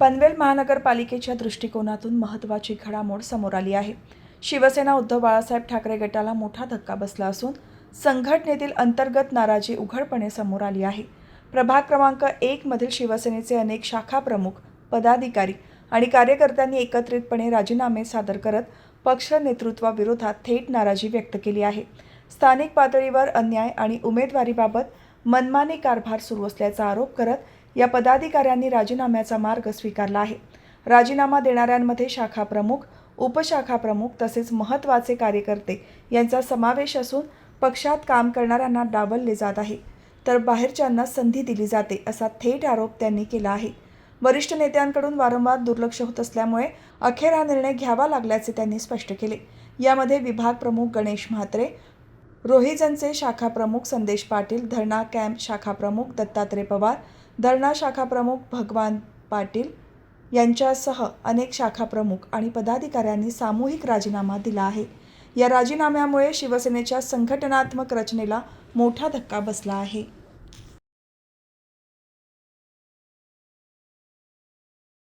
पनवेल महानगरपालिकेच्या दृष्टिकोनातून महत्त्वाची घडामोड समोर आली आहे. शिवसेना उद्धव बाळासाहेब ठाकरे गटाला मोठा धक्का बसला असून संघटनेतील अंतर्गत नाराजी उघडपणे समोर आली आहे. प्रभाग क्रमांक एकमधील शिवसेनेचे अनेक शाखा प्रमुख पदाधिकारी आणि कार्यकर्त्यांनी एकत्रितपणे राजीनामे सादर करत पक्ष नेतृत्वाविरोधात थेट नाराजी व्यक्त केली आहे. स्थानिक पातळीवर अन्याय आणि उमेदवारीबाबत मनमानी कारभार सुरू असल्याचा आरोप करत या पदाधिकाऱ्यांनी राजीनाम्याचा मार्ग स्वीकारला आहे. राजीनामा देणाऱ्यांमध्ये शाखा प्रमुख उपशाखा प्रमुख तसेच महत्त्वाचे कार्यकर्ते यांचा समावेश असून पक्षात काम करणाऱ्यांना डावलले जात आहे. तर बाहेरच्यांना संधी दिली जाते असा थेट आरोप त्यांनी केला आहे. वरिष्ठ नेत्यांकडून वारंवार दुर्लक्ष होत असल्यामुळे अखेर हा निर्णय घ्यावा लागल्याचे त्यांनी स्पष्ट केले. यामध्ये विभाग प्रमुख गणेश म्हात्रे रोहिजनचे शाखा प्रमुख संदेश पाटील धरणा कॅम्प शाखाप्रमुख दत्तात्रय पवार धरणा शाखा प्रमुख भगवान पाटील यांच्यासह अनेक शाखा प्रमुख आणि पदाधिकाऱ्यांनी सामूहिक राजीनामा दिला आहे. या राजीनाम्यामुळे शिवसेनेच्या संघटनात्मक रचनेला मोठा धक्का बसला आहे.